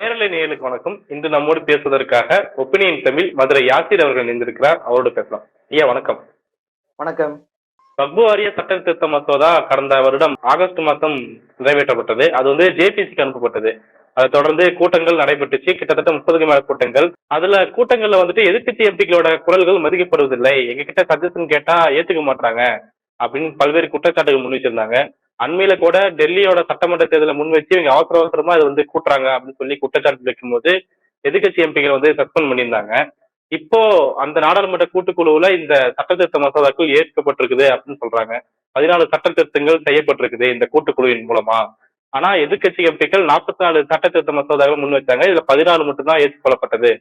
நேரலை நேயலுக்கு வணக்கம். இன்று நம்மோடு பேசுவதற்காக ஒப்பீனியன் தமிழ் மதுரை யாசிர் அவர்கள் இணைந்திருக்கிறார். அவரோடு பேசலாம். ஐயா வணக்கம். வணக்கம். வக்பு வாரிய சட்ட திருத்த மசோதா கடந்த வருடம் ஆகஸ்ட் மாதம் நிறைவேற்றப்பட்டது. அது வந்து ஜேபிசிக்கு அனுப்பப்பட்டது. அதை தொடர்ந்து கூட்டங்கள் நடைபெற்றுச்சு. கிட்டத்தட்ட முப்பதுக்கு மேல கூட்டங்கள். அதுல கூட்டங்கள்ல வந்துட்டு எதிர்க்கட்சி எம்பிக்களோட குரல்கள் மதிக்கப்படுவதில்லை. எங்க கிட்ட சஜஷன் கேட்டா ஏத்துக்க மாட்டாங்க அப்படின்னு பல்வேறு குற்றச்சாட்டுகள் முன் வச்சிருந்தாங்க. அண்மையில கூட டெல்லியோட சட்டமன்ற தேர்தலை முன் வச்சு இவங்க அவசர அவசரமா அது வந்து கூட்டுறாங்க அப்படின்னு சொல்லி குற்றச்சாட்டு வைக்கும்போது எதிர்க்கட்சி எம்பிகள் வந்து சஸ்பெண்ட் பண்ணியிருந்தாங்க. இப்போ அந்த நாடாளுமன்ற கூட்டுக்குழுவுல இந்த சட்ட திருத்த மசோதாக்கள் ஏற்கப்பட்டிருக்குது அப்படின்னு சொல்றாங்க. பதினாலு சட்ட திருத்தங்கள் செய்யப்பட்டிருக்குது இந்த கூட்டுக்குழுவின் மூலமா. ஆனா எதிர்க்கட்சி எம்பிக்கள் நாற்பத்தி நாலு சட்ட திருத்த முன் வச்சாங்க. இதுல பதினாலு மட்டும்தான் ஏற்றுக்கொள்ளப்பட்டது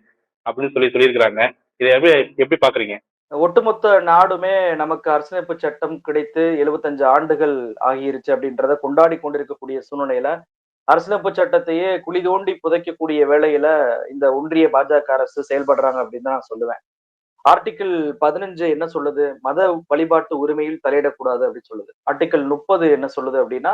அப்படின்னு சொல்லி சொல்லியிருக்கிறாங்க. இதை எப்படி எப்படி பாக்குறீங்க ஒட்டுமொத்த நாடுமே நமக்கு அரசியலமைப்பு சட்டம் கிடைத்து எழுபத்தஞ்சு ஆண்டுகள் ஆகிருச்சு அப்படின்றத கொண்டாடி கொண்டிருக்கக்கூடிய சூழ்நிலையில அரசியலமைப்பு சட்டத்தையே குழி தோண்டி புதைக்கக்கூடிய வேளையில இந்த ஒன்றிய பாஜக அரசு செயல்படுறாங்க அப்படின்னு தான் நான் சொல்லுவேன். ஆர்டிகிள் பதினஞ்சு என்ன சொல்லுது? மத வழிபாட்டு உரிமையில் தலையிடக்கூடாது அப்படின்னு சொல்லுது. ஆர்டிகிள் முப்பது என்ன சொல்லுது அப்படின்னா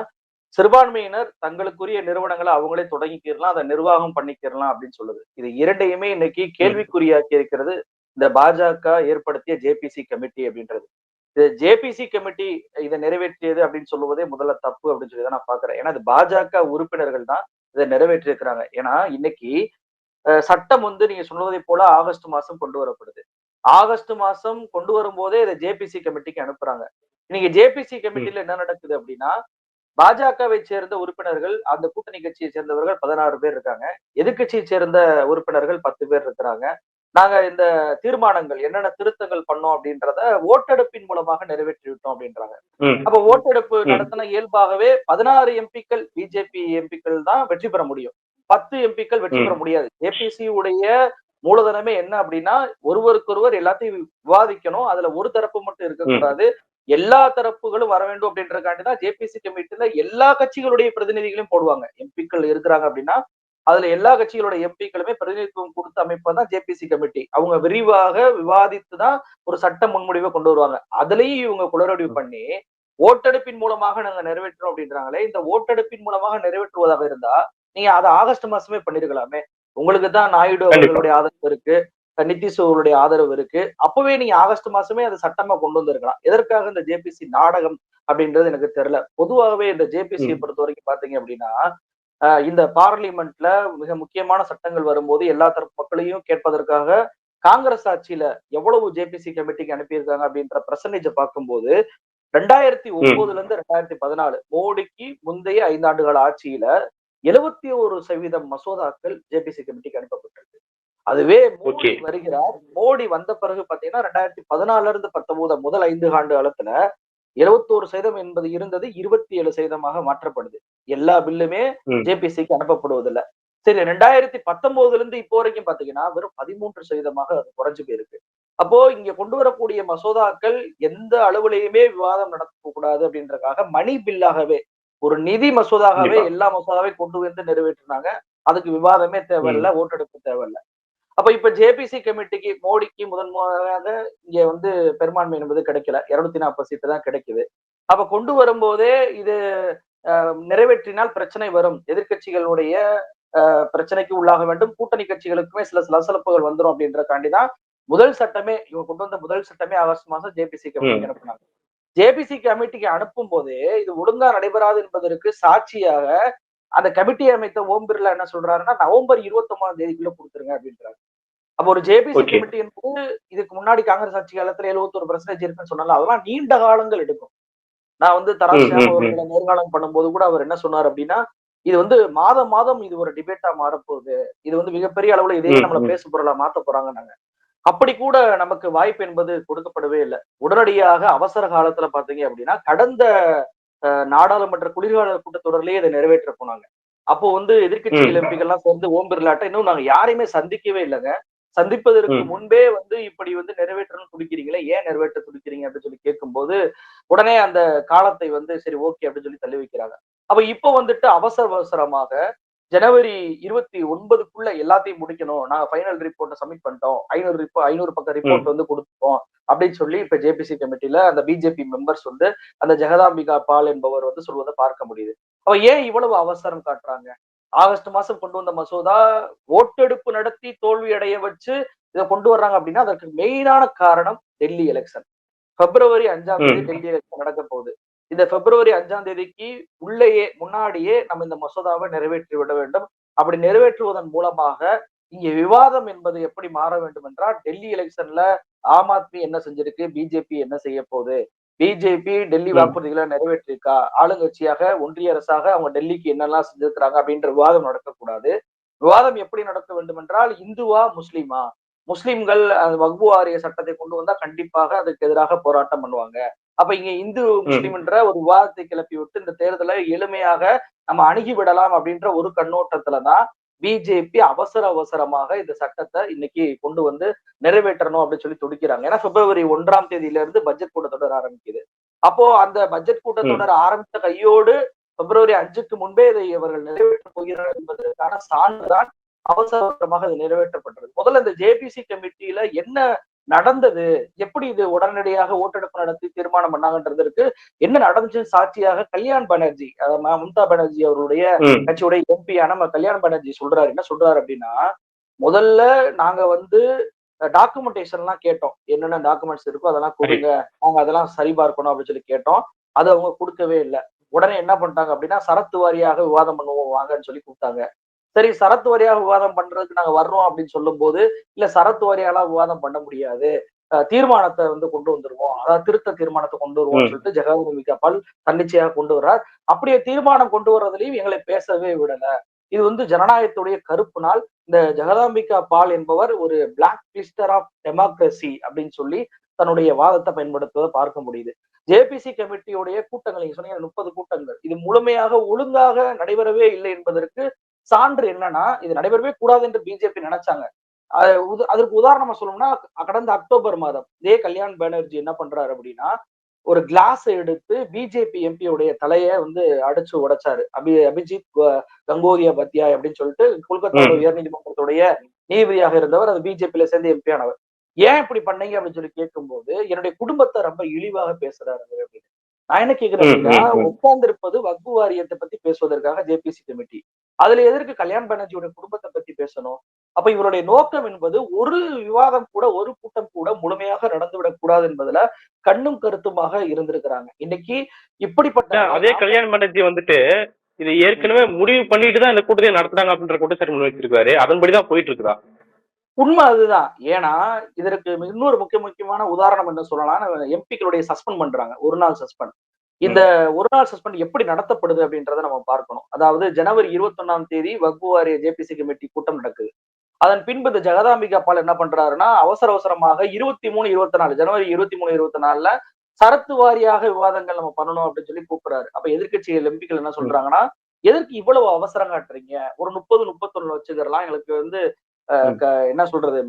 சிறுபான்மையினர் தங்களுக்குரிய நிறுவனங்களை அவங்களே தொடங்கிக்கிறலாம் அதை நிர்வாகம் பண்ணிக்கிறலாம் அப்படின்னு சொல்லுது. இது இரண்டையுமே இன்னைக்கு கேள்விக்குறியாக்கி இருக்கிறது. இந்த பாஜக ஏற்படுத்திய ஜேபிசி கமிட்டி அப்படின்றது. இது ஜேபிசி கமிட்டி இதை நிறைவேற்றியது அப்படின்னு சொல்லுவதே முதல்ல தப்பு அப்படின்னு சொல்லி தான் நான் பாக்குறேன். ஏன்னா பாஜக உறுப்பினர்கள் தான் இதை நிறைவேற்றி இருக்கிறாங்க ஏன்னா இன்னைக்கு சட்டம் வந்து நீங்க சொல்வதை போல ஆகஸ்ட் மாசம் கொண்டு வரப்படுது. ஆகஸ்ட் மாசம் கொண்டு வரும்போதே இதை ஜேபிசி கமிட்டிக்கு அனுப்புறாங்க. இன்னைக்கு ஜேபிசி கமிட்டில என்ன நடக்குது அப்படின்னா பாஜகவை சேர்ந்த உறுப்பினர்கள் அந்த கூட்டணி கட்சியை சேர்ந்தவர்கள் பதினாறு பேர் இருக்காங்க. எதிர்கட்சியை சேர்ந்த உறுப்பினர்கள் பத்து பேர் இருக்கிறாங்க. நாங்க இந்த தீர்மானங்கள் என்னென்ன திருத்தங்கள் பண்ணோம் அப்படின்றத ஓட்டெடுப்பின் மூலமாக நிறைவேற்றி விட்டோம் அப்படின்றாங்க அப்ப ஓட்டெடுப்பு நடத்தின இயல்பாகவே பதினாறு எம்பிக்கள் பிஜேபி எம்பிக்கள் தான் வெற்றி பெற முடியும். பத்து எம்பிக்கள் வெற்றி பெற முடியாது. ஏபிசி உடைய மூலதனமே என்ன அப்படின்னா ஒருவருக்கொருவர் எல்லாத்தையும் விவாதிக்கணும். அதுல ஒரு தரப்பு மட்டும் இருக்கக்கூடாது எல்லா தரப்புகளும் வர வேண்டும் அப்படின்றக்காண்டி தான் ஜேபிசி கமிட்டில எல்லா கட்சிகளுடைய பிரதிநிதிகளையும் போடுவாங்க. எம்பிக்கள் இருக்கிறாங்க அப்படின்னா அதுல எல்லா கட்சிகளோட எம்பிக்களுமே பிரதிநிதித்துவம் கொடுத்த அமைப்பு தான் ஜேபிசி கமிட்டி அவங்க விரிவாக விவாதித்து தான் ஒரு சட்ட முன்முடிவை கொண்டு வருவாங்க. அதுலயும் இவங்க குளறடிவு பண்ணி ஓட்டெடுப்பின் மூலமாக நாங்க நிறைவேற்றோம் அப்படின்றாங்களே இந்த ஓட்டெடுப்பின் மூலமாக நிறைவேற்றுவதாக இருந்தா நீங்க அதை ஆகஸ்ட் மாசமே பண்ணிருக்கலாமே. உங்களுக்கு தான் நாயுடு அவர்களுடைய ஆதரவு இருக்கு நிதிஷ் அவர்களுடைய ஆதரவு இருக்கு. அப்பவே நீங்க ஆகஸ்ட் மாசமே அதை சட்டமா கொண்டு வந்திருக்கலாம். எதற்காக இந்த ஜேபிசி நாடகம் அப்படின்றது எனக்கு தெரியல. பொதுவாகவே இந்த ஜேபிசியை பொறுத்த வரைக்கும் பாத்தீங்க அப்படின்னா இந்த பார்லிமெண்ட்ல மிக முக்கியமான சட்டங்கள் வரும்போது எல்லா தரப்பு மக்களையும் கேட்பதற்காக காங்கிரஸ் ஆட்சியில எவ்வளவு ஜேபிசி கமிட்டிக்கு அனுப்பியிருக்காங்க அப்படின்ற பிரசன்டேஜை பார்க்கும்போது ரெண்டாயிரத்தி ஒன்பதுல இருந்து ரெண்டாயிரத்தி பதினாலு மோடிக்கு முந்தைய ஐந்தாண்டு கால ஆட்சியில எழுபத்தி ஒரு சதவீதம் மசோதாக்கள் ஜேபிசி கமிட்டிக்கு அனுப்பப்பட்டிருக்கு. அதுவே மோடி வருகிறார். மோடி வந்த பிறகு பாத்தீங்கன்னா ரெண்டாயிரத்தி பதினாலுல இருந்து பத்தொன்பது முதல் ஐந்து ஆண்டு காலத்துல எழுபத்தோரு சதவீதம் என்பது இருந்தது இருபத்தி ஏழு சதவீதமாக மாற்றப்படுது. எல்லா பில்லுமே ஜேபிசிக்கு அனுப்பப்படுவதில்லை. சரி ரெண்டாயிரத்தி பத்தொன்பதுல இருந்து இப்போ வரைக்கும் பாத்தீங்கன்னா வெறும் பதிமூன்று சதவீதமாக அது குறைஞ்சு போயிருக்கு. அப்போ இங்க கொண்டு வரக்கூடிய மசோதாக்கள் எந்த அளவுலையுமே விவாதம் நடத்தக்கூடாது அப்படின்றக்காக மணி பில்லாகவே ஒரு நிதி மசோதாகவே எல்லா மசோதாவையும் கொண்டு வந்து நிறைவேற்றினாங்க. அதுக்கு விவாதமே தேவையில்லை ஓட்டெடுப்பு தேவையில்லை. அப்ப இப்ப ஜேபிசி கமிட்டிக்கு மோடிக்கு முதன் முதலாக இங்க வந்து பெரும்பான்மை என்பது கிடைக்கல. இருநூத்தி நாற்பது சீட்டு தான் கிடைக்குது. அப்ப கொண்டு வரும்போதே இது நிறைவேற்றினால் பிரச்சனை வரும். எதிர்கட்சிகளுடைய பிரச்சனைக்கு உள்ளாக வேண்டும். கூட்டணி கட்சிகளுக்குமே சில சலசலப்புகள் வந்துடும் அப்படின்றக்காண்டிதான் முதல் சட்டமே இவங்க கொண்டு வந்த முதல் சட்டமே ஆகஸ்ட் மாசம் ஜேபிசி கமிட்டிக்கு அனுப்புனாங்க. ஜேபிசி கமிட்டிக்கு அனுப்பும் போதே இது ஒழுங்கா நடைபெறாது என்பதற்கு சாட்சியாக அந்த கமிட்டி அமைத்த ஓம் பிர்லா என்ன சொல்றாருன்னா நவம்பர் இருபத்தி ஒன்பதாம் தேதிக்குள்ள கொடுத்துருங்க அப்படின்றாரு. அப்ப ஒரு ஜேபிசி கமிட்டி என்பது இதுக்கு முன்னாடி காங்கிரஸ் ஆட்சி காலத்துல எழுபத்தொரு பர்சன்டேஜ் இருக்குன்னு சொன்னால அதெல்லாம் நீண்ட காலங்கள் எடுக்கும். நான் வந்து தராசியாம அவர்களை நேர்காணம் பண்ணும்போது கூட அவர் என்ன சொன்னார் அப்படின்னா இது வந்து மாதம் மாதம் இது ஒரு டிபேட்டா மாறப்போகுது. இது வந்து மிகப்பெரிய அளவுல இதே நம்மள பேச பொருளா மாத்த போறாங்க நாங்க அப்படி கூட நமக்கு வாய்ப்பு என்பது கொடுக்கப்படவே இல்லை. உடனடியாக அவசர காலத்துல பாத்தீங்க அப்படின்னா கடந்த நாடாளுமன்ற குளிர்கால கூட்டத்தொடர்லயே இதை நிறைவேற்ற போனாங்க. அப்போ வந்து எதிர்கட்சி எம்பிகள்லாம் சேர்ந்து ஓம் பிர்லாட்ட இன்னும் நாங்க யாரையுமே சந்திக்கவே இல்லைங்க. சந்திப்பதற்கு முன்பே வந்து இப்படி வந்து நிறைவேற்றணும் துடிக்கிறீங்களே ஏன் நிறைவேற்ற துடிக்கிறீங்க அப்படின்னு சொல்லி கேட்கும்போது உடனே அந்த காலத்தை வந்து சரி ஓகே அப்படின்னு சொல்லி தள்ளி வைக்கிறாங்க. அப்ப இப்போ வந்துட்டு அவசர அவசரமாக ஜனவரி இருபத்தி ஒன்பதுக்குள்ள எல்லாத்தையும் முடிக்கணும். நாங்க ஃபைனல் ரிப்போர்ட்டை சப்மிட் பண்ணிட்டோம். ஐநூறு ரிப்போ ஐநூறு பக்கம் ரிப்போர்ட் வந்து கொடுத்துட்டோம் அப்படின்னு சொல்லி இப்ப ஜேபிசி கமிட்டில அந்த பிஜேபி மெம்பர்ஸ் வந்து அந்த ஜெகதாம்பிகா பால் என்பவர் வந்து சொல்வதை பார்க்க முடியுது. அவ ஏன் இவ்வளவு அவசரம் காட்டுறாங்க? ஆகஸ்ட் மாசம் கொண்டு வந்த மசோதா ஓட்டெடுப்பு நடத்தி தோல்வி அடைய வச்சு இதை கொண்டு வர்றாங்க அப்படின்னா அதற்கு மெயினான காரணம் டெல்லி எலெக்ஷன் பிப்ரவரி அஞ்சாம் தேதி. டெல்லி எலெக்ஷன் நடக்க போகுது. இந்த பிப்ரவரி அஞ்சாம் தேதிக்கு உள்ளேயே முன்னாடியே நம்ம இந்த மசோதாவை நிறைவேற்றி விட வேண்டும். அப்படி நிறைவேற்றுவதன் மூலமாக இங்க விவாதம் என்பது எப்படி மாற வேண்டும் என்றால் டெல்லி எலெக்ஷன்ல ஆம் ஆத்மி என்ன செஞ்சிருக்கு? பிஜேபி என்ன செய்ய போகுது? பிஜேபி டெல்லி. வாக்குறுதிகளை நிறைவேற்றிருக்கா? ஆளுங்கட்சியாக ஒன்றிய அரசாக அவங்க டெல்லிக்கு என்னெல்லாம் செஞ்சிருக்கிறாங்க அப்படின்ற விவாதம் நடக்கக்கூடாது. விவாதம் எப்படி நடக்க வேண்டும் என்றால் இந்துவா முஸ்லிமா? முஸ்லிம்கள் அந்த வக்பு வாரிய சட்டத்தை கொண்டு வந்தா கண்டிப்பாக அதுக்கு எதிராக போராட்டம் பண்ணுவாங்க. அப்ப இங்க இந்து முஸ்லிம் என்ற ஒரு விவாதத்தை கிளப்பி விட்டு இந்த தேர்தலை எளிமையாக நம்ம அணுகி விடலாம் அப்படின்ற ஒரு கண்ணோட்டத்துலதான் பிஜேபி அவசர அவசரமாக இந்த சட்டத்தை இன்னைக்கு கொண்டு வந்து நிறைவேற்றணும் அப்படின்னு சொல்லி துடிக்கிறாங்க. ஏன்னா பிப்ரவரி ஒன்றாம் தேதியில இருந்து பட்ஜெட் கூட்டத்தொடர் ஆரம்பிக்குது. அப்போ அந்த பட்ஜெட் கூட்டத்தொடர் ஆரம்பித்த கையோடு பிப்ரவரி அஞ்சுக்கு முன்பே இதை இவர்கள் நிறைவேற்றப் போகிறார்கள் என்பதற்கான சான்றுதான் அவசர அவசரமாக இது நிறைவேற்றப்பட்டது. முதல்ல இந்த ஜேபிசி கமிட்டியில என்ன நடந்தது. எப்படி இது உடனடியாக ஓட்டெடுப்பு நடத்தி தீர்மானம் பண்ணாங்கன்றதற்கு என்ன நடந்துச்சுன்னு சாட்சியாக கல்யாண் பானர்ஜி மம்தா பானர்ஜி அவருடைய. கட்சியுடைய எம்பியான நம்ம கல்யாண் பானர்ஜி சொல்றாரு. என்ன சொல்றாரு அப்படின்னா முதல்ல நாங்க வந்து டாக்குமெண்டேஷன் எல்லாம் கேட்டோம். என்னென்ன டாக்குமெண்ட்ஸ் இருக்கோ அதெல்லாம் கொடுங்க. அவங்க அதெல்லாம் சரிபார்க்கணும் அப்படின்னு சொல்லி கேட்டோம். அது அவங்க கொடுக்கவே இல்லை. உடனே என்ன பண்ணிட்டாங்க அப்படின்னா சரத்து வாரியாக விவாதம் பண்ணுவோம் வாங்கன்னு சொல்லி கூப்பிட்டாங்க. சரி சரத்து வாரியாக விவாதம் பண்றதுக்கு நாங்க வர்றோம் அப்படின்னு சொல்லும் போது இல்ல சரத்து வாரியாலாம் விவாதம் பண்ண முடியாது. தீர்மானத்தை வந்து கொண்டு வந்துருவோம். அதாவது திருத்த தீர்மானத்தை கொண்டு வருவோம்னு. சொல்லிட்டு ஜெகதீபி கபால் தன்னிச்சையாக கொண்டு வர்றார். அப்படியே தீர்மானம் கொண்டு வர்றதுலயும் எங்களை பேசவே விடல. இது வந்து ஜனநாயகத்துடைய கருப்பு நாள் இந்த ஜெகதாம்பிகா பால் என்பவர் ஒரு பிளாக் லிஸ்டர் ஆஃப் டெமோக்ரஸி அப்படின்னு சொல்லி தன்னுடைய வாதத்தை பயன்படுத்துவதை பார்க்க முடியுது. ஜேபிசி கமிட்டியுடைய கூட்டங்கள் நீங்க சொன்னீங்க முப்பது கூட்டங்கள். இது முழுமையாக ஒழுங்காக நடைபெறவே இல்லை என்பதற்கு சான்று என்னன்னா இது நடைபெறவே கூடாது என்று பிஜேபி நினைச்சாங்க. அதற்கு உதாரணமா சொல்லணும்னா கடந்த அக்டோபர் மாதம் இதே கல்யாண் பானர்ஜி என்ன பண்றாரு அப்படின்னா ஒரு கிளாஸ் எடுத்து பிஜேபி எம்பியுடைய தலையை வந்து அடிச்சு உடைச்சாரு. அபி அபிஜித் கங்கோதியா பத்யாய் அப்படின்னு சொல்லிட்டு கொல்கத்தா ம். உயர்நீதிமன்றத்துடைய நீதிபதியாக இருந்தவர் அது பிஜேபியில சேர்ந்து எம்பி ஆனவர். ஏன் இப்படி பண்ணீங்க அப்படின்னு சொல்லி கேட்கும்போது என்னுடைய குடும்பத்தை ரொம்ப இழிவாக பேசுறாரு அப்படின்னு. நான் என்ன கேக்குறேன் அப்படின்னா ம், ம். உட்கார்ந்து இருப்பது வக்பு வாரியத்தை பத்தி பேசுவதற்காக ஜேபிசி கமிட்டி அதுல எதற்கு கல்யாண் பானர்ஜியோட குடும்பத்தை பத்தி பேசணும். அப்ப இவருடைய நோக்கம் என்பது ஒரு விவாதம் கூட ஒரு கூட்டம் கூட முழுமையாக நடந்துவிடக் கூடாது என்பதுல கண்ணும் கருத்துமாக இருந்திருக்கிறாங்க. இன்னைக்கு இப்படிப்பட்ட அதே கல்யாண் பானர்ஜி வந்துட்டு இது ஏற்கனவே முடிவு பண்ணிட்டு தான் இந்த கூட்டத்தை நடத்துறாங்க அப்படின்ற குற்றச்சாட்டு முன் வச்சிருக்காரு அதன்படிதான் போயிட்டு இருக்குதா உண்மை அதுதான். ஏன்னா இதற்கு இன்னொரு முக்கிய முக்கியமான உதாரணம் என்ன சொல்லலாம் எம்பிக்களுடைய சஸ்பெண்ட் பண்றாங்க. ஒரு நாள் சஸ்பெண்ட். இந்த ஒரு நாள் சஸ்பெண்ட் எப்படி நடத்தப்படுது அப்படின்றத நம்ம பார்க்கணும். அதாவது ஜனவரி இருபத்தொன்னாம் தேதி வக்பு வாரிய ஜேபிசி கமிட்டி கூட்டம் நடக்குது. அதன் பின்பு இந்த ஜெகதாம்பிகா பால் என்ன பண்றாருன்னா அவசர அவசரமாக இருபத்தி மூணு இருபத்தி நாலு ஜனவரி இருபத்தி மூணு இருபத்தி நாலுல சரத்து வாரியாக விவாதங்கள் நம்ம பண்ணணும் அப்படின்னு சொல்லி கூப்பிடுறாரு. அப்ப எதிர்க்கட்சிகள் எம்பிக்கள் என்ன சொல்றாங்கன்னா எதற்கு இவ்வளவு அவசரம் காட்டுறீங்க? ஒரு முப்பது முப்பத்தொன்னு வச்சுக்கிறலாம். எங்களுக்கு வந்து என்ன சொல்றது?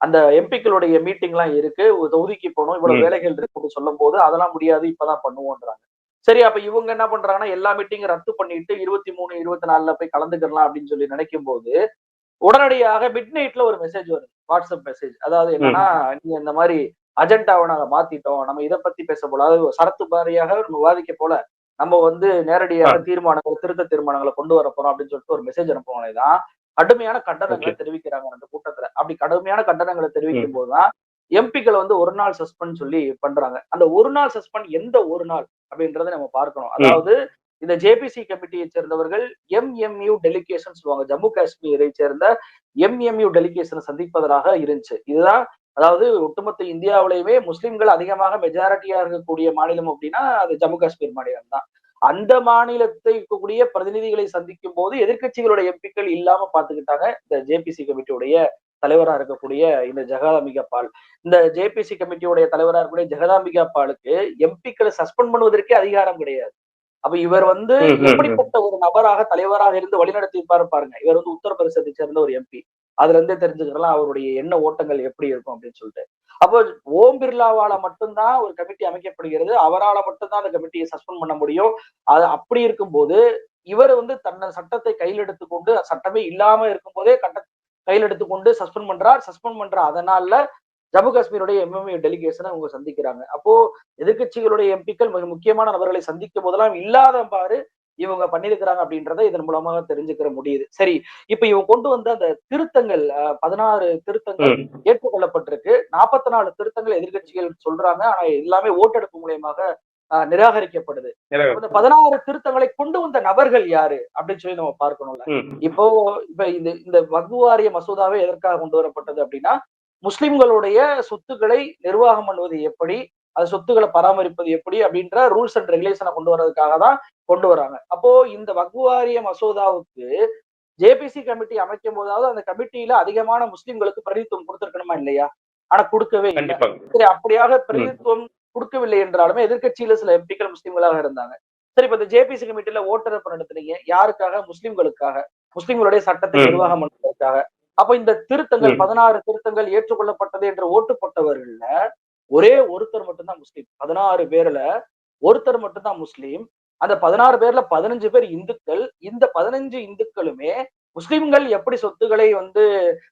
அந்த எம்பிக்களுடைய மீட்டிங் எல்லாம் இருக்கு. தொகுதிக்கு போகணும். இவ்வளவு. வேலைகள் இருக்குன்னு சொல்லும் போது அதெல்லாம் முடியாது. இப்பதான் பண்ணுவோன்றாங்க. சரி அப்ப இவங்க என்ன பண்றாங்கன்னா எல்லா மீட்டிங்கும் ரத்து பண்ணிட்டு இருபத்தி மூணு இருபத்தி நாலுல போய் கலந்துக்கலாம் அப்படின்னு சொல்லி நினைக்கும் போது உடனடியாக மிட் நைட்ல ஒரு மெசேஜ் வருது. வாட்ஸ்அப் மெசேஜ் அதாவது என்னன்னா நீங்க இந்த மாதிரி அஜெண்டாவை நாங்க மாத்திட்டோம். நம்ம இதை பத்தி பேச போல. அதாவது சரத்து பாரியாக நம்ம விவாதிக்க போல. நம்ம வந்து நேரடியாக தீர்மானங்கள் திருத்த தீர்மானங்களை கொண்டு வர போறோம் அப்படின்னு சொல்லிட்டு ஒரு மெசேஜ் அனுப்புவாங்க தான். கடுமையான கண்டனங்களை தெரிவிக்கிறாங்க அந்த கூட்டத்துல. அப்படி கடுமையான கண்டனங்களை தெரிவிக்கும் போதுதான் எம்பிக்களை வந்து ஒரு நாள் சஸ்பெண்ட் சொல்லி பண்றாங்க. அந்த ஒரு நாள் சஸ்பெண்ட் எந்த ஒரு நாள் அப்படின்றத நம்ம பார்க்கணும். அதாவது இந்த ஜேபிசி கமிட்டியை சேர்ந்தவர்கள் எம்எம்யூ டெலிகேஷன் சொல்லுவாங்க. ஜம்மு காஷ்மீரை சேர்ந்த எம்எம்யூ டெலிகேஷன் சந்திப்பதாக இருந்துச்சு. இதுதான் அதாவது ஒட்டுமொத்த இந்தியாவிலேயுமே முஸ்லிம்கள் அதிகமாக மெஜாரிட்டியா இருக்கக்கூடிய மாநிலம் அப்படின்னா அது ஜம்மு காஷ்மீர் மாநிலம் தான் அந்த மாநிலத்தை இருக்கக்கூடிய பிரதிநிதிகளை சந்திக்கும் போது எதிர்க்கட்சிகளுடைய எம்பிக்கள் இல்லாம பாத்துக்கிட்டாங்க. இந்த ஜேபிசி கமிட்டியுடைய தலைவரா இருக்கக்கூடிய இந்த ஜெகதாம்பிகா பால். இந்த ஜேபிசி கமிட்டியுடைய தலைவரா இருக்கக்கூடிய ஜெகதாம்பிகா பாலுக்கு எம்பிக்களை சஸ்பெண்ட் பண்ணுவதற்கே அதிகாரம் கிடையாது. அப்ப இவர் வந்து. எப்படிப்பட்ட ஒரு நபராக தலைவராக இருந்து வழிநடத்தி இருப்பாரு பாருங்க. இவர் வந்து உத்தரப்பிரதேசத்தை சேர்ந்த ஒரு எம்பி. அதுல இருந்தே தெரிஞ்சுக்கலாம் அவருடைய எண்ண ஓட்டங்கள் எப்படி இருக்கும் அப்படின்னு சொல்லிட்டு. அப்போ ஓம் பிர்லாவால மட்டும்தான் ஒரு கமிட்டி அமைக்கப்படுகிறது. அவரால் மட்டும்தான் அந்த கமிட்டியை சஸ்பெண்ட் பண்ண முடியும். அது அப்படி இருக்கும்போது இவர் வந்து தன்னை சட்டத்தை கையில் எடுத்துக்கொண்டு சட்டமே இல்லாம இருக்கும்போதே கட்ட கையில் எடுத்துக்கொண்டு சஸ்பெண்ட் பண்றார். சஸ்பெண்ட் பண்ற அதனால ஜம்மு காஷ்மீருடைய எம்எம்ஏ டெலிகேஷனை அவங்க சந்திக்கிறாங்க. அப்போ எதிர்க்கட்சிகளுடைய எம்பிக்கள் மிக முக்கியமான நபர்களை சந்திக்கும் போதெல்லாம் இல்லாத பாரு இவங்க பண்ணியிருக்கிறாங்க அப்படின்றத இதன் மூலமாக தெரிஞ்சுக்கிற முடியுது. சரி இப்ப இவங்க கொண்டு வந்த அந்த திருத்தங்கள் பதினாறு திருத்தங்கள். ஏற்றுக்கொள்ளப்பட்டிருக்கு. நாற்பத்தி நாலு திருத்தங்கள் எதிர்க்கட்சிகள் சொல்றாங்க. ஆனா எல்லாமே ஓட்டெடுப்பு மூலியமாக அஹ், நிராகரிக்கப்படுது. இந்த பதினாறு திருத்தங்களை கொண்டு வந்த நபர்கள் யாரு? அப்படின்னு சொல்லி நம்ம பார்க்கணும்ல. இப்போ இப்ப இந்த இந்த வக்ஃபு வாரிய மசோதாவே எதற்காக கொண்டு வரப்பட்டது அப்படின்னா முஸ்லிம்களுடைய சொத்துக்களை நிர்வாகம் பண்ணுவது எப்படி? அது சொத்துக்களை பராமரிப்பது எப்படி அப்படின்ற ரூல்ஸ் அண்ட் ரெகுலேஷனை கொண்டு வர்றதுக்காக தான் கொண்டு வராங்க அப்போ இந்த வக்ஃபு வாரிய மசோதாவுக்கு ஜேபிசி கமிட்டி அமைக்கும் போதாவது அந்த கமிட்டியில அதிகமான முஸ்லிம்களுக்கு பிரதித்துவம் கொடுத்திருக்கணுமா இல்லையா? ஆனா கொடுக்கவே சரி அப்படியாக பிரதித்துவம் கொடுக்கவில்லை என்றாலுமே எதிர்க்கட்சியில சில எம்பிக்கள் முஸ்லிம்களாக இருந்தாங்க. சரி இப்ப இந்த ஜேபிசி கமிட்டில ஓட்டரப்பு நடத்துனீங்க யாருக்காக? முஸ்லிம்களுக்காக. முஸ்லிம்களுடைய சட்டத்தை. நிர்வாகம் பண்ணுவதற்காக அப்ப இந்த திருத்தங்கள். பதினாறு திருத்தங்கள் ஏற்றுக்கொள்ளப்பட்டது என்று ஓட்டு போட்டவர்கள்ல ஒரே ஒருத்தர் மட்டும்தான் முஸ்லீம். பதினாறு பேர்ல ஒருத்தர் மட்டும்தான் முஸ்லீம். அந்த பதினாறு பேர்ல பதினஞ்சு பேர் இந்துக்கள். இந்த பதினஞ்சு இந்துக்களுமே முஸ்லிம்கள் எப்படி சொத்துக்களை வந்து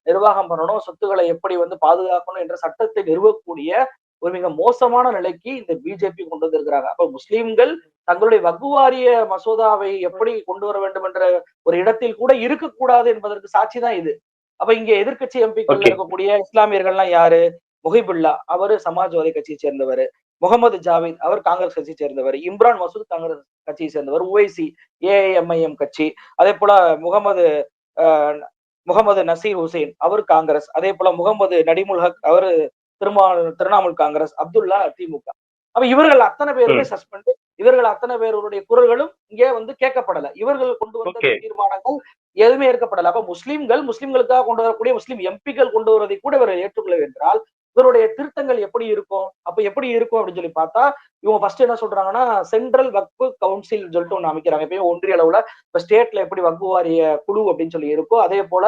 நிர்வாகம் பண்ணணும் சொத்துக்களை எப்படி வந்து பாதுகாக்கணும் என்ற சட்டத்தை நிறுவக்கூடிய ஒரு மிக மோசமான நிலைக்கு இந்த பிஜேபி கொண்டு வந்திருக்கிறாங்க. அப்ப முஸ்லிம்கள் தங்களுடைய வக்ஃபு வாரிய மசோதாவை எப்படி கொண்டு வர வேண்டும் என்ற ஒரு இடத்தில் கூட இருக்கக்கூடாது என்பதற்கு சாட்சி தான் இது. அப்ப இங்க எதிர்க்கட்சி எம்பிக்கள். இருக்கக்கூடிய இஸ்லாமியர்கள்லாம் யாரு? முஹிபுல்லா அவரு சமாஜ்வாதி கட்சியை சேர்ந்தவர். முகமது ஜாவித் அவர் காங்கிரஸ் கட்சியை சேர்ந்தவர். இம்ரான் மசூத் காங்கிரஸ் கட்சியை சேர்ந்தவர். ஓவைசி ஏஐஎம்ஐஎம் கட்சி. அதே போல முகமது முகமது நசீர் ஹுசைன் அவர் காங்கிரஸ். அதே போல முகமது நடிமுல் ஹக் அவர் திருமால் திரிணாமுல் காங்கிரஸ் அப்துல்லா திமுக. அப்ப இவர்கள் அத்தனை பேருமே சஸ்பெண்ட் இவர்கள் அத்தனை பேருடைய குரல்களும் இங்கே வந்து கேட்கப்படல. இவர்கள் கொண்டு வந்த. தீர்மானங்கள் எதுவுமே ஏற்கப்படல. அப்ப முஸ்லிம்கள் முஸ்லிம்களுக்காக கொண்டு வரக்கூடிய முஸ்லிம் எம்பிக்கள் கொண்டு வருவதை கூட இவர்கள் ஏற்றுக்கொள்ள என்றால் இவருடைய திருத்தங்கள் எப்படி இருக்கும்? அப்ப எப்படி இருக்கும் அப்படின்னு சொல்லி பார்த்தா இவங்க ஃபர்ஸ்ட் என்ன சொல்றாங்கன்னா சென்ட்ரல் வக்ஃபு கவுன்சில் சொல்லிட்டு ஒண்ணு அமைக்கிறாங்க. எப்பயும் ஒன்றிய அளவுல இப்ப ஸ்டேட்ல எப்படி வக்ஃபு வாரிய குழு அப்படின்னு சொல்லி இருக்கோ அதே போல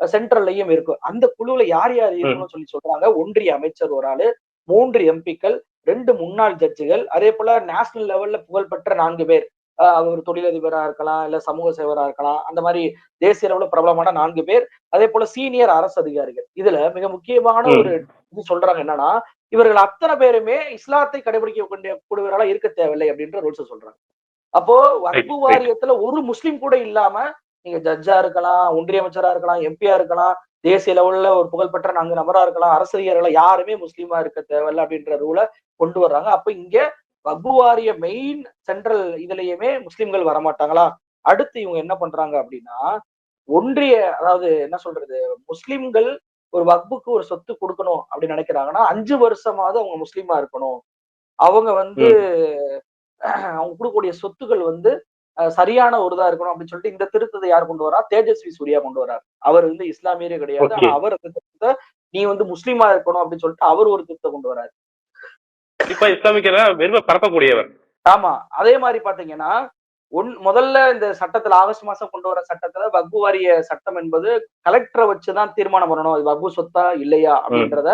சென்ட்ரல்லையும் இருக்கும் அந்த குழுவுல யார் யார் இருக்கணும்னு சொல்லி சொல்றாங்க. ஒன்றிய அமைச்சர் ஒரு ஆளு மூன்று எம்பிக்கள் ரெண்டு முன்னாள் ஜட்ஜுகள் அதே போல நேஷனல் லெவல்ல புகழ்பெற்ற நான்கு பேர். அவர் தொழிலதிபரா இருக்கலாம் இல்ல சமூக சேவரா இருக்கலாம். அந்த மாதிரி தேசிய அளவுல பிரபலமான நான்கு பேர். அதே போல சீனியர் அரசு அதிகாரிகள். இதுல மிக முக்கியமான. ஒரு இது சொல்றாங்க என்னன்னா இவர்கள் அத்தனை பேருமே இஸ்லாத்தை கடைபிடிக்க கூடிய கூடியவர்களா இருக்க தேவையில்லை அப்படின்ற ரூல்ஸ் சொல்றாங்க. அப்போ right. வாரியத்துல ஒரு முஸ்லிம் கூட இல்லாம நீங்க ஜட்ஜா இருக்கலாம் ஒன்றிய அமைச்சரா இருக்கலாம் எம்பியா இருக்கலாம் தேசிய லெவல்ல ஒரு புகழ்பெற்ற நான்கு நபரா இருக்கலாம் அரசியர்களா யாருமே முஸ்லீமா இருக்க தேவையில்ல அப்படின்ற ரூலை கொண்டு வர்றாங்க. அப்ப இங்க வக்பு வாரிய மெயின் சென்ட்ரல் இதுலயுமே முஸ்லிம்கள் வரமாட்டாங்களா? அடுத்து இவங்க என்ன பண்றாங்க அப்படின்னா ஒன்றிய அதாவது என்ன சொல்றது முஸ்லிம்கள் ஒரு வக்புக்கு ஒரு சொத்து கொடுக்கணும் அப்படின்னு நினைக்கிறாங்கன்னா அஞ்சு வருஷமாவது அவங்க முஸ்லீமா இருக்கணும். அவங்க வந்து அவங்க கொடுக்கக்கூடிய சொத்துக்கள் வந்து சரியான ஒரு இதா இருக்கணும் அப்படின்னு சொல்லிட்டு இந்த திருத்தத்தை யார் கொண்டு வரா? தேஜஸ்வி சூர்யா கொண்டு வரார். அவர் வந்து இஸ்லாமியரே கிடையாது. அவர் அந்த திருத்தத்தை நீ வந்து முஸ்லீமா இருக்கணும் அப்படின்னு சொல்லிட்டு அவர் ஒரு திருத்தத்தை கொண்டு வராரு. இப்ப இஸ்லாமிக்க வெறுமை பரப்பக்கூடியவர். ஆமா. அதே மாதிரி பாத்தீங்கன்னா ஒன் முதல்ல இந்த சட்டத்துல ஆகஸ்ட் மாசம் கொண்டு வர சட்டத்துல வக்பு வாரிய சட்டம் என்பது கலெக்டரை வச்சுதான் தீர்மானம் பண்ணணும். இது வக்பு சொத்தா இல்லையா அப்படின்றத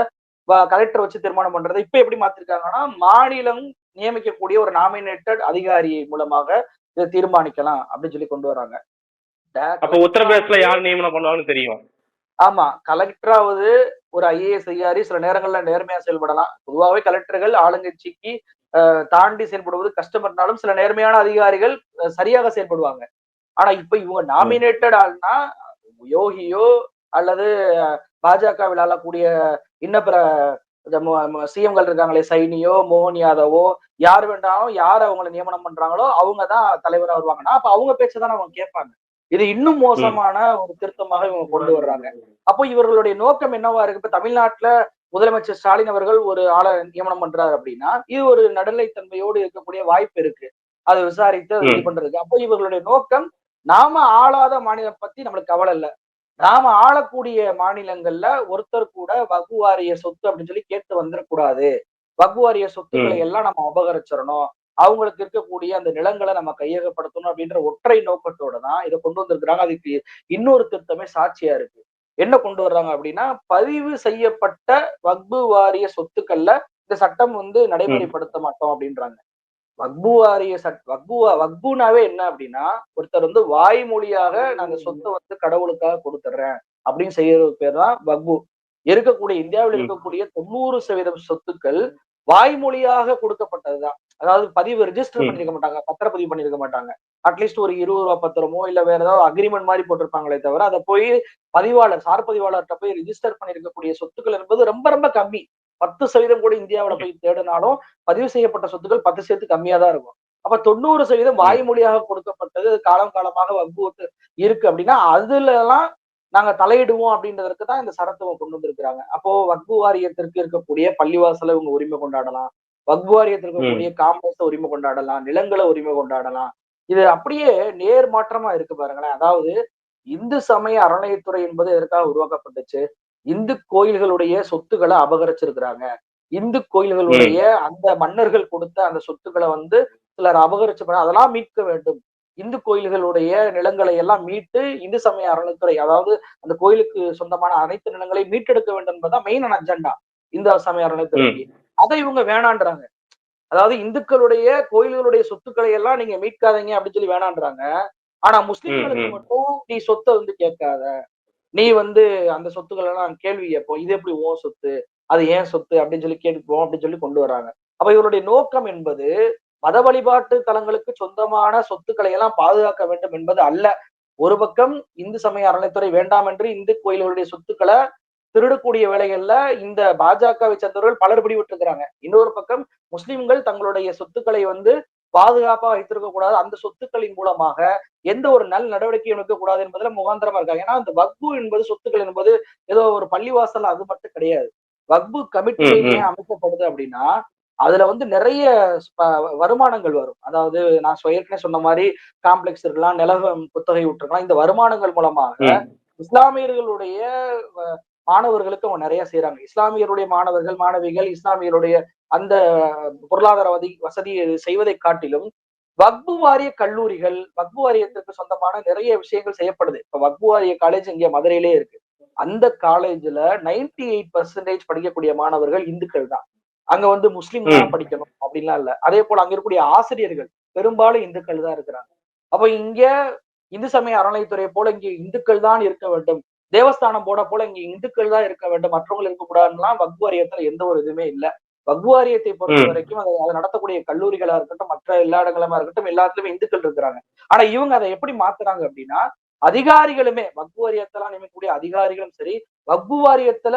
கலெக்டர் வச்சு தீர்மானம் பண்றதை இப்ப எப்படி மாத்திருக்காங்கன்னா மாநிலம் நியமிக்கக்கூடிய ஒரு நாமினேட்டட் அதிகாரி மூலமாக இதை தீர்மானிக்கலாம் அப்படின்னு சொல்லி கொண்டு வராங்க. அப்ப உத்தரப்பிரதேசல யார் நியமனம் பண்ணுவாங்கன்னு தெரியும். ஆமா கலெக்டராவது ஒரு ஐஏஎஸ் அதிகாரி சில நேரங்கள்ல நேர்மையா செயல்படலாம். பொதுவாகவே கலெக்டர்கள் ஆளுங்கட்சிக்கு தாண்டி செயல்படுவது கஷ்டம் இருந்தாலும் சில நேர்மையான அதிகாரிகள் சரியாக செயல்படுவாங்க. ஆனா இப்ப இவங்க நாமினேட்டட் ஆள்னா யோகியோ அல்லது பாஜகவில் ஆளக்கூடிய இன்ன பிற சிஎம்கள் இருக்காங்களே சைனியோ மோகன் யாதவோ யார் வேண்டாலும் யார் அவங்களை நியமனம் பண்றாங்களோ அவங்க தான் தலைவரா வருவாங்கன்னா அப்ப அவங்க பேச்சதான் அவங்க கேட்பாங்க. இது இன்னும் மோசமான ஒரு திருத்தமாக இவங்க கொண்டு வர்றாங்க. அப்போ இவர்களுடைய நோக்கம் என்னவா இருக்கு? இப்ப தமிழ்நாட்டுல முதலமைச்சர் ஸ்டாலின் அவர்கள் ஒரு ஆளை நியமனம் பண்றாரு அப்படின்னா இது ஒரு நடுநிலைத்தன்மையோடு இருக்கக்கூடிய வாய்ப்பு இருக்கு. அதை விசாரித்து இது. பண்றதுக்கு. அப்போ இவர்களுடைய நோக்கம் நாம ஆளாத மாநிலம் பத்தி நம்மளுக்கு கவலை இல்ல. நாம ஆளக்கூடிய மாநிலங்கள்ல ஒருத்தர் கூட வகு வாரிய சொத்து அப்படின்னு சொல்லி கேட்டு வந்துடக்கூடாது வகு வாரிய சொத்துக்களை எல்லாம் நம்ம அபகரிச்சிடணும். அவங்களுக்கு இருக்கக்கூடிய அந்த நிலங்களை நம்ம கையகப்படுத்தணும் அப்படின்ற ஒற்றை நோக்கத்தோட தான் இதை கொண்டு வந்திருக்கிறாங்க. அதுக்கு இன்னொரு திருத்தமே சாட்சியா இருக்கு. என்ன கொண்டு வர்றாங்க அப்படின்னா பதிவு செய்யப்பட்ட வக்பு வாரிய சொத்துக்கள்ல இந்த சட்டம் வந்து நடைமுறைப்படுத்த மாட்டோம் அப்படின்றாங்க. வக்பு வாரிய சட் வக்பு வக்புனாவே என்ன அப்படின்னா ஒருத்தர் வந்து வாய்மொழியாக நான் அந்த சொத்தை வந்து கடவுளுக்காக கொடுத்துட்றேன் அப்படின்னு செய்யறது பேர் தான் வக்பு. இருக்கக்கூடிய இந்தியாவில். இருக்கக்கூடிய தொண்ணூறு சதவீதம் சொத்துக்கள் வாய்மொழியாக கொடுக்கப்பட்டதுதான். அதாவது பதிவு ரெஜிஸ்டர். பண்ணிருக்க மாட்டாங்க பத்திரப்பதிவு பண்ணிருக்க மாட்டாங்க. அட்லீஸ்ட் ஒரு இருபது ரூபா பத்திரமோ இல்ல வேற ஏதாவது அக்ரிமெண்ட் மாதிரி போட்டிருப்பாங்களே தவிர அதை போய் பதிவாளர் சார் பதிவாளர்கிட்ட போய் ரிஜிஸ்டர் பண்ணிருக்கக்கூடிய சொத்துக்கள் என்பது ரொம்ப ரொம்ப கம்மி. பத்து சதவீதம் கூட இந்தியாவுல போய் தேடினாலும் பதிவு செய்யப்பட்ட சொத்துக்கள் பத்து சதவீதம் கம்மியா தான் இருக்கும். அப்ப தொண்ணூறு சதவீதம் வாய்மொழியாக கொடுக்கப்பட்டது காலம் காலமாக வகுப்பு இருக்கு அப்படின்னா அதுல எல்லாம் நாங்க தலையிடுவோம் அப்படின்றதற்கு தான் இந்த சரத்துவ கொண்டு வந்திருக்கிறாங்க. அப்போ வக்பு வாரியத்திற்கு இருக்கக்கூடிய பள்ளிவாசல இவங்க உரிமை கொண்டாடலாம். வக்பு வாரியத்திற்கு இருக்கக்கூடிய காம்பஸ உரிமை கொண்டாடலாம். நிலங்களை உரிமை கொண்டாடலாம். இது அப்படியே நேர் மாற்றமா இருக்கு பாருங்களேன். அதாவது இந்து சமய அறநிலையத்துறை என்பது எதற்காக உருவாக்கப்பட்டுச்சு? இந்து கோயில்களுடைய சொத்துக்களை அபகரிச்சிருக்கிறாங்க. இந்து கோயில்களுடைய அந்த மன்னர்கள் கொடுத்த அந்த சொத்துக்களை வந்து சிலர் அபகரிச்சு அதெல்லாம் மீட்க வேண்டும். இந்து கோயில்களுடைய நிலங்களை எல்லாம் மீட்டு இந்து சமய அறநிலைத்துறை அதாவது அந்த கோயிலுக்கு சொந்தமான அனைத்து நிலங்களையும் மீட்டெடுக்க வேண்டும் என்பதுதான் மெயின் அஜெண்டா இந்து சமய அறநிலைத்துறைக்கு அதை இவங்க வேணான்றாங்க. அதாவது இந்துக்களுடைய கோயில்களுடைய சொத்துக்களை எல்லாம் நீங்க மீட்காதீங்க அப்படின்னு சொல்லி வேணான்றாங்க. ஆனா முஸ்லிம்களுக்கு. மட்டும் நீ சொத்தை வந்து கேட்காத. நீ வந்து அந்த சொத்துக்கள் எல்லாம் கேள்வி கேட்போம். இது எப்படி உன் சொத்து? அது ஏன் சொத்து? அப்படின்னு சொல்லி கேட்போம் அப்படின்னு சொல்லி கொண்டு வராங்க. அப்ப இவருடைய நோக்கம் என்பது மத வழிபாட்டு தலங்களுக்கு சொந்தமான சொத்துக்களை எல்லாம் பாதுகாக்க வேண்டும் என்பது அல்ல. ஒரு பக்கம் இந்து சமய அறநிலைத்துறை வேண்டாம் என்று இந்து கோயில்களுடைய சொத்துக்களை திருடக்கூடிய வேலைகள்ல இந்த பாஜகவை சேர்ந்தவர்கள் பலர் பிடிவிட்டிருக்கிறாங்க இன்னொரு பக்கம் முஸ்லிம்கள் தங்களுடைய சொத்துக்களை வந்து பாதுகாப்பா வைத்திருக்க கூடாது. அந்த சொத்துக்களின் மூலமாக எந்த ஒரு நல் நடவடிக்கையும் எடுக்க கூடாது என்பதுல முகாந்திரமா இருக்காங்க. ஏன்னா அந்த வக்பு என்பது சொத்துக்கள் என்பது ஏதோ ஒரு பள்ளிவாசல் அது மட்டும் கிடையாது. வக்பு கமிட்டி அமைக்கப்படுது அப்படின்னா அதுல வந்து நிறைய வருமானங்கள் வரும். அதாவது நான் ஏற்கனவே சொன்ன மாதிரி காம்ப்ளெக்ஸ் இருக்கலாம் நிலவம் குத்தகை விட்டுருக்கலாம் இந்த வருமானங்கள் மூலமாக. இஸ்லாமியர்களுடைய மாணவர்களுக்கு அவங்க நிறைய செய்றாங்க. இஸ்லாமியருடைய மாணவர்கள் மாணவிகள் இஸ்லாமியருடைய அந்த பொருளாதார வதி வசதியை செய்வதை காட்டிலும் வக்பு வாரிய கல்லூரிகள் வக்பு வாரியத்திற்கு சொந்தமான நிறைய விஷயங்கள் செய்யப்படுது. இப்ப வக்பு வாரிய காலேஜ் இங்க மதுரையிலே இருக்கு. அந்த காலேஜ்ல 98% எயிட் பர்சன்டேஜ் படிக்கக்கூடிய மாணவர்கள் இந்துக்கள் தான் அங்க வந்து முஸ்லீம் தான். படிக்கணும் அப்படின்லாம் இல்ல. அதே போல அங்க இருக்கக்கூடிய ஆசிரியர்கள் பெரும்பாலும் இந்துக்கள் தான் இருக்கிறாங்க. அப்ப இங்க இந்து சமய அறநிலைத்துறை போல இங்க இந்துக்கள் தான் இருக்க வேண்டும். தேவஸ்தானம் போட போல இங்க இந்துக்கள் தான் இருக்க வேண்டும். மற்றவங்க இருக்கக்கூடாதுலாம் வக்பு வாரியத்துல எந்த ஒரு இதுவுமே இல்ல. வக்பு வாரியத்தை பொறுத்த. வரைக்கும் அதை அதை நடத்தக்கூடிய கல்லூரிகளா இருக்கட்டும் மற்ற எல்லா இடங்களுமா இருக்கட்டும் எல்லாத்துலயுமே இந்துக்கள் இருக்கிறாங்க. ஆனா இவங்க அதை எப்படி மாத்துறாங்க அப்படின்னா அதிகாரிகளுமே வக்பு வாரியத்தெல்லாம் நியமிக்கக்கூடிய அதிகாரிகளும் சரி வக்பு வாரியத்துல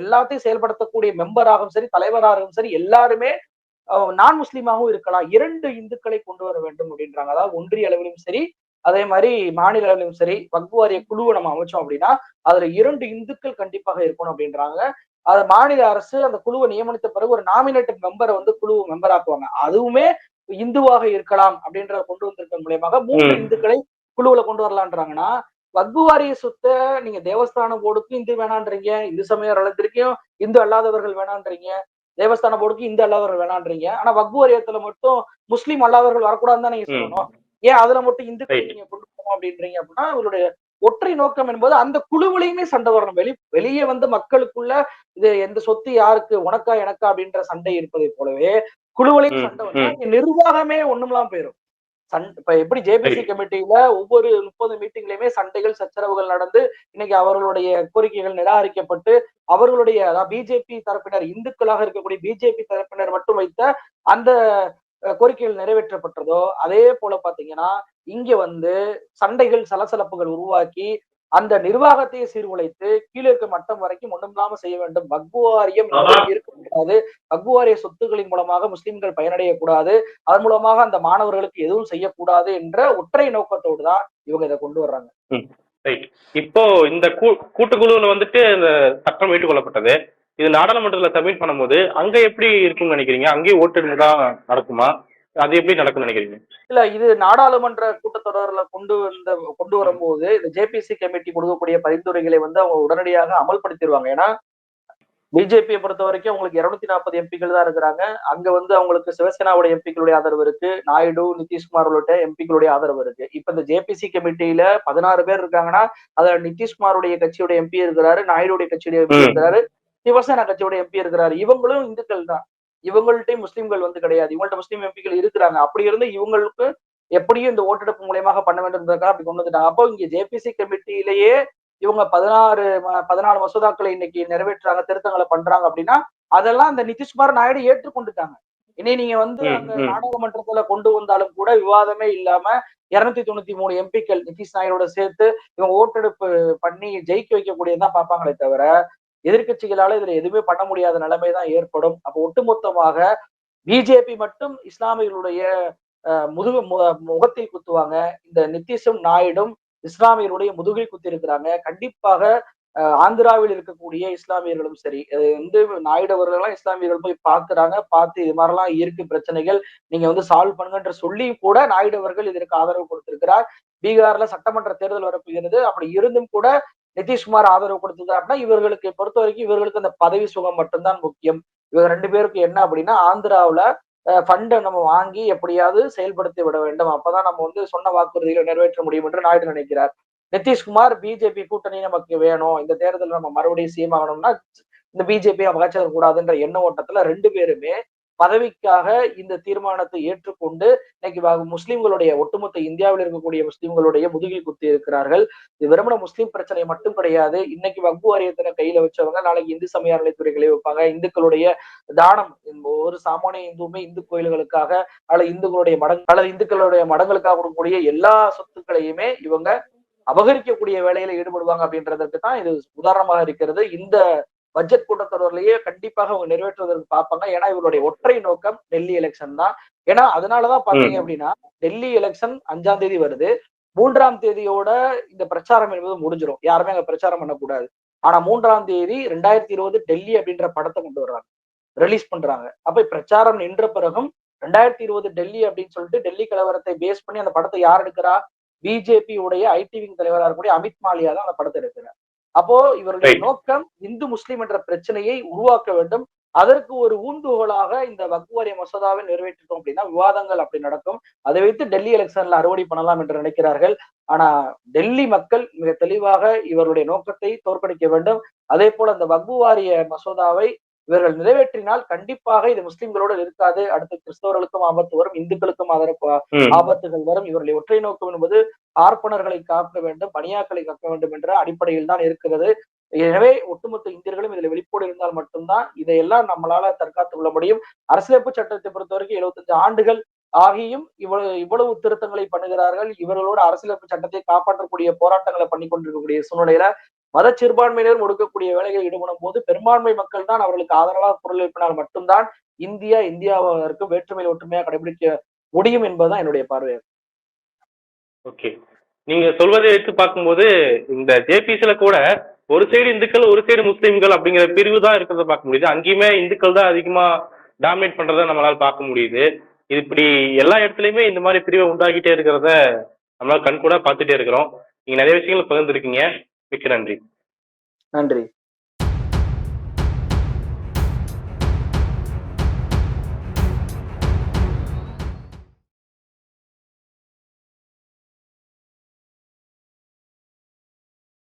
எல்லாத்தையும் செயல்படுத்தக்கூடிய மெம்பராகவும் சரி தலைவராகவும் சரி எல்லாருமே நான் முஸ்லீமாகவும் இருக்கலாம். இரண்டு இந்துக்களை கொண்டு வர வேண்டும் அப்படின்றாங்க. அதாவது ஒன்றிய அளவிலும் சரி அதே மாதிரி மாநில அளவிலும் சரி வக்பு வாரிய குழுவை நம்ம அமைச்சோம் அப்படின்னா அதுல இரண்டு இந்துக்கள் கண்டிப்பாக இருக்கணும் அப்படின்றாங்க. அது மாநில அரசு அந்த குழுவை நியமனித்த பிறகு ஒரு நாமினேட்டட் மெம்பரை வந்து குழு மெம்பர் ஆக்குவாங்க. அதுவுமே இந்துவாக இருக்கலாம் அப்படின்றத கொண்டு வந்திருக்க மூலியமாக மூன்று. இந்துக்களை குழுவுல கொண்டு வரலான்றாங்கன்னா வக்பு வாரிய சொத்தை நீங்க தேவஸ்தான போர்டுக்கும் இந்து வேணான்றீங்க இந்து சமய அறத்திற்கும் இந்து அல்லாதவர்கள் வேணான்றீங்க தேவஸ்தான போர்டுக்கு இந்து அல்லாதவர்கள் வேணான்றீங்க ஆனா வக்பு வாரியத்துல மட்டும் முஸ்லீம் அல்லாதவர்கள் வரக்கூடாதுன்னு தான் நீங்க. சொல்லணும் ஏன் அதுல மட்டும் இந்துக்கள் Right. நீங்க கொண்டு போகணும் அப்படின்றீங்க அப்படின்னா இவருடைய ஒற்றை நோக்கம் என்பது அந்த குழுவிலையுமே சண்டை வரணும் வெளி வெளியே வந்து மக்களுக்குள்ள இது எந்த சொத்து யாருக்கு உனக்கா எனக்கா அப்படின்ற சண்டை இருப்பதை போலவே குழுவிலையும் சண்டை வந்தா ம். இங்க நிர்வாகமே ஒண்ணுமெல்லாம் போயிடும் சண் இப்ப எப்படி ஜேபிசி. கமிட்டியில ஒவ்வொரு முப்பது மீட்டிங்லயுமே சண்டைகள் சச்சரவுகள் நடந்து இன்னைக்கு அவர்களுடைய கோரிக்கைகள் நிராகரிக்கப்பட்டு அவர்களுடைய அதாவது பிஜேபி தரப்பினர் இந்துக்களாக இருக்கக்கூடிய பிஜேபி தரப்பினர் மட்டும் வைத்த அந்த கோரிக்கைகள் நிறைவேற்றப்பட்டதோ அதே போல பாத்தீங்கன்னா இங்க வந்து சண்டைகள் சலசலப்புகள் உருவாக்கி அந்த நிர்வாகத்தையே சீர்குலைத்து கீழே இருக்க மட்டம் வரைக்கும் ஒண்ணும் இல்லாம செய்ய வேண்டும். வக்பு வாரியம் ஆஹா. இருக்கக்கூடாது. வக்பு வாரிய சொத்துக்களின் மூலமாக முஸ்லிம்கள் பயனடையக்கூடாது. அதன் மூலமாக அந்த மாணவர்களுக்கு எதுவும் செய்யக்கூடாது என்ற ஒற்றை நோக்கத்தோடு தான் இவங்க இதை கொண்டு வர்றாங்க. ரைட். இப்போ இந்த கூ- கூட்டுக்குழுவுல வந்துட்டு இந்த சட்டம் ஏற்றுக்கொள்ளப்பட்டது. இது நாடாளுமன்றத்துல சப்மிட் பண்ணும்போது அங்க எப்படி இருக்கும்னு நினைக்கிறீங்க? அங்கேயும் ஓட்டு தான் நடக்குமா? அது எப்படி நடக்கும்னு நினைக்கிறீங்க? இல்ல இது நாடாளுமன்ற கூட்டத்தொடர்ல கொண்டு வந்த கொண்டு வரும்போது இந்த ஜேபிசி கமிட்டி கொடுக்கக்கூடிய பரிந்துரைகளை வந்து அவங்க உடனடியாக அமல்படுத்திடுவாங்க ஏன்னா பிஜேபியை பொறுத்த வரைக்கும் அவங்களுக்கு இருநூத்தி நாற்பது எம்பிக்கள் தான் இருக்கிறாங்க. அங்க வந்து அவங்களுக்கு சிவசேனாவோட எம்பிக்களுடைய ஆதரவு இருக்கு. நாயுடு நிதிஷ்குமார் உள்ளிட்ட எம்பிக்களுடைய ஆதரவு இருக்கு. இப்ப இந்த ஜேபிசி கமிட்டியில பதினாறு பேர் இருக்காங்கன்னா அதுல நிதிஷ்குமாருடைய கட்சியோட எம்பி இருக்கிறாரு நாயுடுடைய கட்சியுடைய எம்பி. இருக்கிறாரு சிவசேனா கட்சியோட எம்பி இருக்கிறாரு. இவங்களும் இந்துக்கள் தான் இவங்கள்ட்டையும் முஸ்லிம்கள் வந்து கிடையாது. இவங்கள்ட்ட முஸ்லீம் எம்பிக்கள் இருக்கிறாங்க. அப்படி இருந்து இவங்களுக்கு எப்படியும் இந்த ஓட்டெடுப்பு மூலியமாக பண்ண வேண்டும் அப்படி கொண்டு வந்துட்டாங்க. அப்போ இங்க ஜேபிசி கமிட்டியிலேயே இவங்க பதினாறு பதினாலு மசோதாக்களை இன்னைக்கு நிறைவேற்றுறாங்க திருத்தங்களை பண்றாங்க அப்படின்னா அதெல்லாம் அந்த நிதிஷ்குமார் நாயுடு ஏற்றுக்கொண்டுட்டாங்க. இனி நீங்க வந்து ம். நாடாளுமன்றத்துல கொண்டு வந்தாலும் கூட விவாதமே இல்லாம இருநூத்தி தொண்ணூத்தி மூணு எம்பிக்கள் நிதிஷ் நாயுடோட சேர்த்து இவங்க ஓட்டெடுப்பு பண்ணி ஜெயிக்க வைக்கக்கூடியதான் பார்ப்பாங்களே தவிர எதிர்க்கட்சிகளால இதுல எதுவுமே பண்ண முடியாத நிலைமை தான் ஏற்படும். அப்போ ஒட்டுமொத்தமாக பிஜேபி மட்டும் இஸ்லாமியர்களுடைய அஹ், முதுகு மு- முகத்தில் குத்துவாங்க. இந்த நிதிஷும் நாயுடும் இஸ்லாமியருடைய முதுகில் குத்தி இருக்கிறாங்க கண்டிப்பாக ஆந்திராவில் இருக்கக்கூடிய இஸ்லாமியர்களும் சரி அது வந்து நாயுடு அவர்களெல்லாம் இஸ்லாமியர்கள் போய் பார்க்கறாங்க. பார்த்து இது மாதிரிலாம் இருக்கு பிரச்சனைகள் நீங்க வந்து சால்வ் பண்ணுங்கன்ற சொல்லி கூட நாயுடு அவர்கள் இதற்கு ஆதரவு கொடுத்திருக்கிறார். பீகார்ல சட்டமன்ற தேர்தல் வரப்போகிறது. அப்படி இருந்தும் கூட நிதிஷ்குமார் ஆதரவு கொடுத்திருக்காருன்னா இவர்களுக்கு பொறுத்த வரைக்கும் இவர்களுக்கு அந்த பதவி சுகம் மட்டும்தான் முக்கியம். இவங்க ரெண்டு பேருக்கு என்ன அப்படின்னா ஆந்திராவில் ஃபண்டை நம்ம வாங்கி எப்படியாவது செயல்படுத்தி விட வேண்டும். அப்பதான் நம்ம வந்து சொன்ன வாக்குறுதிகளை நிறைவேற்ற முடியும் என்று நாயுடு நினைக்கிறார். நிதிஷ்குமார் பிஜேபி கூட்டணி நமக்கு வேணும். இந்த தேர்தலில் நம்ம மறுபடியும் சீமாகணும்னா ஆகணும்னா இந்த பிஜேபி அமைச்சர் கூடாதுன்ற எண்ண ஓட்டத்துல ரெண்டு பேருமே பதவிக்காக இந்த தீர்மானத்தை ஏற்றுக்கொண்டு இன்னைக்கு முஸ்லிம்களுடைய ஒட்டுமொத்த இந்தியாவில் இருக்கக்கூடிய முஸ்லிம்களுடைய முதுகில் குத்தி இருக்கிறார்கள். இது வெறுமன முஸ்லிம் பிரச்சனை மட்டும் கிடையாது. இன்னைக்கு வக்பு வாரியத்தினை கையில வச்சவங்க நாளைக்கு இந்து சமய அறநிலைத்துறைகளை வைப்பாங்க. இந்துக்களுடைய தானம் ஒரு சாமானிய இந்துவுமே இந்து கோயில்களுக்காக அல்லது இந்துக்களுடைய மடங் அல்லது இந்துக்களுடைய மடங்களுக்காக கொடுக்கக்கூடிய எல்லா சொத்துக்களையுமே இவங்க அபகரிக்கக்கூடிய வேலையில ஈடுபடுவாங்க அப்படின்றதுக்கு தான் இது உதாரணமாக இருக்கிறது. இந்த பட்ஜெட் கூட்டத்தொடர்லயே கண்டிப்பாக அவங்க நிறைவேற்றுவதற்கு பார்ப்பாங்க. ஏன்னா இவருடைய ஒற்றை நோக்கம் டெல்லி எலெக்ஷன் தான். ஏன்னா அதனாலதான் பாத்தீங்க அப்படின்னா டெல்லி எலெக்ஷன் அஞ்சாம் தேதி வருது. மூன்றாம் தேதியோட இந்த பிரச்சாரம் என்பது முடிஞ்சிடும் யாருமே அங்க பிரச்சாரம் பண்ணக்கூடாது. ஆனா மூன்றாம் தேதி ரெண்டாயிரத்தி இருபது டெல்லி அப்படின்ற படத்தை கொண்டு வர்றாங்க. ரிலீஸ் பண்றாங்க. அப்ப பிரச்சாரம் நின்ற பிறகும் ரெண்டாயிரத்தி இருபது டெல்லி அப்படின்னு சொல்லிட்டு டெல்லி கலவரத்தை பேஸ் பண்ணி அந்த படத்தை யார் எடுக்கிறா? பிஜேபி உடைய ஐடி விங் தலைவராக இருக்கக்கூடிய அமித் மாலியா தான் அந்த படத்தை எடுக்கிறார். அப்போ இவருடைய. நோக்கம் இந்து முஸ்லிம் என்ற பிரச்சனையை உருவாக்க வேண்டும். அதற்கு ஒரு ஊந்துகோலாக இந்த வக்குவாரிய மசோதாவை நிறைவேற்றிட்டோம் அப்படின்னா விவாதங்கள் அப்படி நடக்கும். அதை வைத்து டெல்லி எலெக்ஷன்ல அறுவடை பண்ணலாம் என்று நினைக்கிறார்கள். ஆனா டெல்லி மக்கள் மிக தெளிவாக இவருடைய நோக்கத்தை தோற்கடிக்க வேண்டும். அதே போல அந்த வக்பு வாரிய மசோதாவை இவர்கள் நிறைவேற்றினால் கண்டிப்பாக இது முஸ்லிம்களோடு இருக்காது. அடுத்து கிறிஸ்தவர்களுக்கும் ஆபத்து வரும் இந்துக்களுக்கும் ஆதரவு ம். ஆபத்துகள் வரும். இவருடைய ஒற்றை நோக்கம் என்பது பார்ப்பனர்களை காக்க வேண்டும் பணியாக்களை காக்க வேண்டும் என்ற அடிப்படையில் தான் இருக்கிறது. எனவே ஒட்டுமொத்த இந்தியர்களும் இதுல வெளிப்போடு இருந்தால் மட்டும்தான் இதையெல்லாம் நம்மளால தற்காத்துக் கொள்ள முடியும். அரசியலமைப்பு சட்டத்தை பொறுத்த வரைக்கும் எழுபத்தஞ்சு ஆண்டுகள் ஆகியும் இவ்வளவு இவ்வளவு திருத்தங்களை பண்ணுகிறார்கள். இவர்களோட அரசியலமைப்பு சட்டத்தை காப்பாற்றக்கூடிய போராட்டங்களை பண்ணி கொண்டிருக்கக்கூடிய சூழ்நிலையில மத சிறுபான்மையினர் ஒடுக்கக்கூடிய வேலைகள் ஈடுபடும் போது பெரும்பான்மை மக்கள் தான் அவர்களுக்கு ஆதரவாக குரல் எழுப்பினால் மட்டும்தான் இந்தியா இந்தியாவிற்கு வேற்றுமையில் ஒற்றுமையாக கடைபிடிக்க முடியும் என்பதுதான் என்னுடைய பார்வை. ஓகே. நீங்க சொல்வதை எடுத்து பார்க்கும்போது இந்த ஜேபிசில கூட ஒரு சைடு இந்துக்கள் ஒரு சைடு முஸ்லீம்கள் அப்படிங்கிற பிரிவு தான் இருக்கிறத பார்க்க முடியுது. அங்கேயுமே இந்துக்கள் தான் அதிகமா டாமினேட் பண்றதை நம்மளால பார்க்க முடியுது. இது இப்படி எல்லா இடத்துலயுமே இந்த மாதிரி பிரிவை உண்டாகிட்டே இருக்கிறத நம்மளால கண் கூட பார்த்துட்டே இருக்கிறோம். நீங்க நிறைய விஷயங்கள் பகிர்ந்துருக்கீங்க. மிக்க நன்றி. நன்றி.